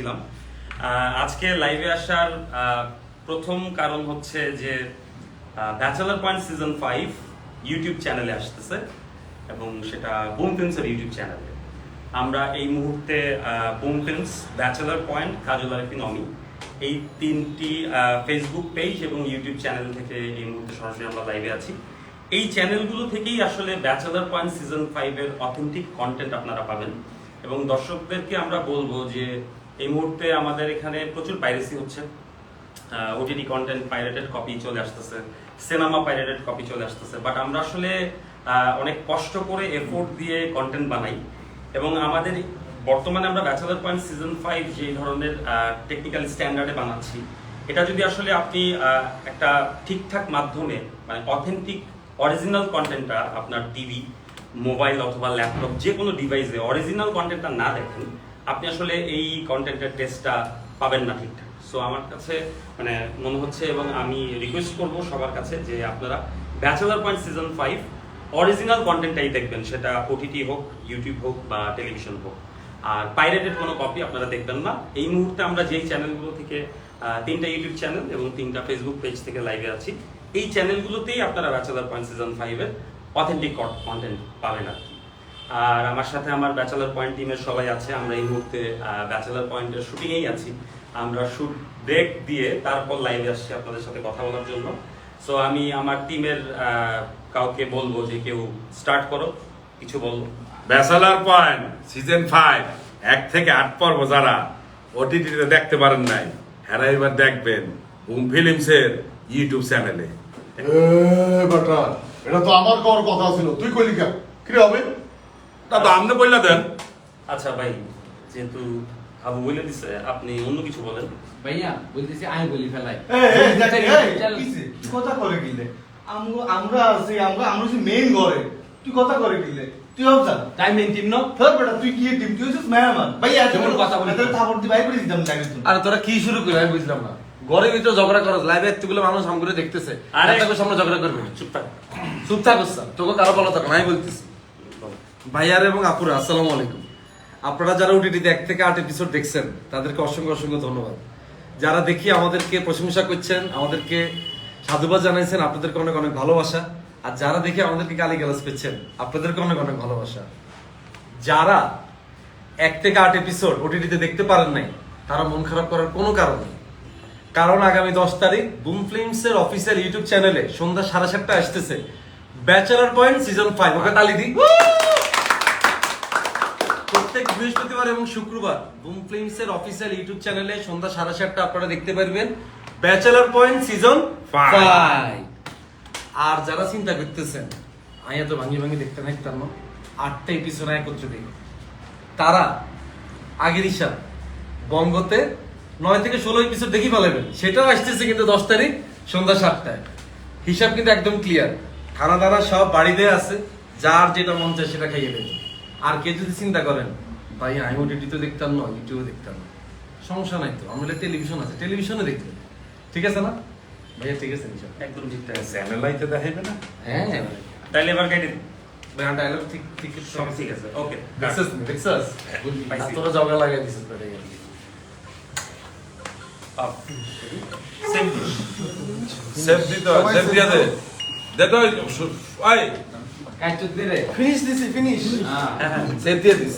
ছিলাম আহ, আজকে লাইভে আসার প্রথম কারণ হচ্ছে যে Bachelor Point season five YouTube চ্যানেলে আসতেছে এবং সেটা বুম ফিল্মসের ইউটিউব চ্যানেলে আমরা এই মুহূর্তে Boom Films Bachelor Point Kajal Arefin Omi এই তিনটি ফেসবুক পেজ এবং ইউটিউব চ্যানেল থেকে এই মুহূর্তে সরাসরি আমরা লাইভে আছি। এই চ্যানেলগুলো থেকেই আসলে ব্যাচেলার পয়েন্ট সিজন ফাইভের অথেন্টিক কন্টেন্ট আপনারা পাবেন। এবং দর্শকদেরকে আমরা বলব যে এই মুহূর্তে আমাদের এখানে প্রচুর পাইরেসি হচ্ছে। ওটিটি কন্টেন্ট পাইরেটেড কপি চলে আসতেছে সিনেমা পাইরেটেড কপি চলে আসতেছে। বাট আমরা আসলে অনেক কষ্ট করে এফোর্ট দিয়ে কন্টেন্ট বানাই। এবং আমাদের বর্তমানে আমরা ব্যাচেলার পয়েন্ট সিজন ফাইভ যে ধরনের টেকনিক্যাল স্ট্যান্ডার্ডে বানাচ্ছি, এটা যদি আসলে আপনি একটা ঠিকঠাক মাধ্যমে মানে অথেন্টিক অরিজিনাল কন্টেন্টটা আপনার টিভি মোবাইল অথবা ল্যাপটপ যে কোনো ডিভাইসে অরিজিনাল কন্টেন্টটা না দেখেন আপনি আসলে এই কন্টেন্টের টেস্টটা পাবেন না ঠিকঠাক। সো আমার কাছে মানে মনে হচ্ছে এবং আমি রিকোয়েস্ট করব সবার কাছে যে আপনারা Bachelor Point season five original কন্টেন্টটাই দেখবেন। সেটা ওটিটি হোক ইউটিউব হোক বা টেলিভিশন হোক। আর পাইরেটেড কোনো কপি আপনারা দেখবেন না। এই মুহূর্তে আমরা যেই চ্যানেলগুলো থেকে তিনটা ইউটিউব চ্যানেল এবং তিনটা ফেসবুক পেজ থেকে লাইভে আছি, এই চ্যানেলগুলোতেই আপনারা ব্যাচেলার পয়েন্ট সিজন ফাইভের অথেন্টিক কন্টেন্ট পাবেন আর আর আমার সাথে আমার ব্যাচেলার পয়েন্ট টিমের সবাই আছে। আমরা এই মুহূর্তে ব্যাচেলার পয়েন্টের শুটিংয়েই আছি। আমরা শুট ব্রেক দিয়ে তারপর লাইভে আসছি আপনাদের সাথে কথা বলার জন্য। সো আমি আমার টিমের কাউকে বলব যে কেউ স্টার্ট করো। কিছু বলব। ব্যাচেলার পয়েন্ট সিজন ফাইভ এক থেকে আট পর্ব যারা ওটিটিতে দেখতে পারেন নাই হেরা এবার দেখবেন বুম ফিল্মসের ইউটিউব চ্যানেলে এ। বেটা এটা তো আমার কর কথা ছিল। তুই কইলি কেন? কি হবে তো আপনি বললে দেন। আচ্ছা ভাই যেহেতু হাবু বলে দিছে আপনি অন্য কিছু বলেন। ভাইয়া বলতেছি আমি বলি ফেলাই। কথা করে গিলে? আমগো আমরা আছি আমরা মেইন ঘরে। তুই কথা করে গিলে। তুই ভাব জান টাইম মেন টিম নো বেটা তুই কি টিম তুই হচ্ছিস মেহমান। ভাই এত কথা? এত থাপড় দি ভাই করে দিতাম তুই। আরে তোরা কি শুরু করলি? আমি বুঝলাম না। ঘরের ভিতরে ঝগড়া করছ লাইভে এতগুলো মানুষ হাম করে দেখতেছে। আরে- আরে সামনে ঝগড়া করবে। চুপ থাক। চুপ থাকো তোকে কারও বলা থাকো আমি বলতেছি। ভাইয়ার এবং আপুরা, আসসালামু আলাইকুম। আপনারা যারা ওটিটিতে এক থেকে আট এপিসোড দেখছেন, তাদেরকে অসংখ্য অসংখ্য ধন্যবাদ। যারা দেখি আমাদেরকে প্রশংসা করছেন, আমাদেরকে সাধুবাদ জানাইছেন, আপনাদেরকে অনেক অনেক ভালোবাসা। আর যারা দেখে আমাদেরকে গালি গালাজ পেয়েছেন আপনাদেরকে অনেক অনেক ভালোবাসা। যারা এক থেকে আট এপিসোড ওটিটিতে দেখতে পারেন নাই, তারা মন খারাপ করার কোনো কারণ নেই। কারণ আগামী দশ তারিখ বুম ফিল্মস এর অফিসিয়াল ইউটিউব চ্যানেলে সন্ধ্যা সাড়ে সাতটা আসতেছে। Bachelor Point season five okay তালি দিই। বৃহস্পতিবার এবং শুক্রবার বুম ফিল্মস এর অফিসিয়াল ইউটিউব চ্যানেলে সন্ধ্যা সাড়ে সাতটা আপনারা দেখতে পারবেন। ব্যাচেলার পয়েন্ট সিজন ফাইভ আর যারা চিন্তা করতেছেন আমি এত ভাঙি ভাঙি দেখতে না কেন আটটা এপিসোড একত্রে দেখি। তারা আগের হিসাব বঙ্গতে নয় থেকে ষোলো এপিসোড দেখি পালাবেন সেটাও আসতেছে কিন্তু দশ তারিখ সন্ধ্যা সাতটায়। হিসাব কিন্তু একদম ক্লিয়ার খানা দানা সব বাড়িতে আছে যার যেটা মন চায় সেটা খাইয়ে দেবে আর কেউ যদি চিন্তা করেন ভাই আমি ওটিটি তো দেখতাম না ইউটিউবে দেখতাম না। সমস্যা নাই তো আমাদের টেলিভিশন আছে টেলিভিশনে দেখবেন ঠিক আছে না? ভাইয়া ঠিক আছে একদম ঠিকঠাক আছে দেখাইবে না? হ্যাঁ। তাইলে এবার কেটে ডায়লগ ঠিক ঠিক সব ঠিক আছে ওকে দেখছিস দেখছিস। তোরা জগা লাগাই দিছিস সেম সেভ দিতে সেভ দিয়া দে। দে তো কাজ দিলে ফিনিশ দিছি ফিনিশ হ্যাঁ হ্যাঁ। হ্যাঁ সেভ দিয়ে দিস